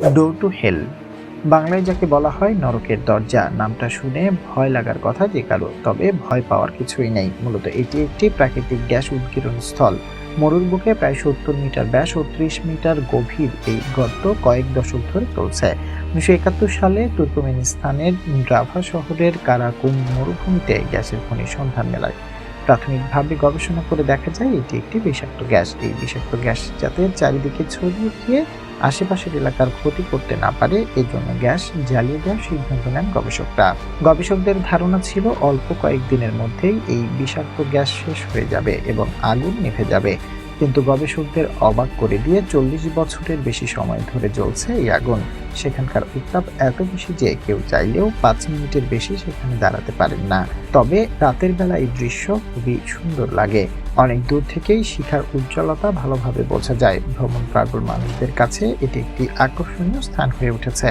Door to hell বাংলায় যাকে বলা হয় নরকের দরজা। নামটা শুনে ভয় লাগার কথা যে কারও, তবে ভয় পাওয়ার কিছুই নেই। মূলত এটি একটি প্রাকৃতিক গ্যাস উদ্গীরণ স্থল। মরুর বুকে প্রায় সত্তর মিটার ব্যাস ও ত্রিশ মিটার গভীর এই গর্ত কয়েক দশক ধরে চলছে। উনিশশো একাত্তর সালে তুর্কমেনিস্তানের ড্রাভা শহরের কারাকুম মরুভূমিতে গ্যাসের খনির সন্ধান মেলায়। প্রাথমিকভাবে গবেষণা করে দেখা যায়, এটি একটি বিষাক্ত গ্যাস। এই বিষাক্ত গ্যাস যাতে চারিদিকে ছড়িয়ে গিয়ে আশেপাশের এলাকার ক্ষতি করতে না পারে এজন্য গ্যাস জ্বালিয়ে দেওয়ার সিদ্ধান্ত নেন গবেষকরা। গবেষকদের ধারণা ছিল অল্প কয়েকদিনের মধ্যেই এই বিষাক্ত গ্যাস শেষ হয়ে যাবে এবং আগুন নিভে যাবে। কিন্তু গবেষকদের অবাক করে দিয়ে চল্লিশ বছরের বেশি সময় ধরে জ্বলছে এই আগুন। সেখানকার উত্তাপ এত বেশি যে কেউ চাইলেও পাঁচ মিনিটের বেশি সেখানে দাঁড়াতে পারেন না। তবে রাতের বেলা এই দৃশ্য খুবই সুন্দর লাগে। অনেক দূর থেকেই শিখার উজ্জ্বলতা ভালোভাবে বোঝা যায়। ভ্রমণ পাগল মানুষদের কাছে এটি একটি আকর্ষণীয় স্থান হয়ে উঠেছে।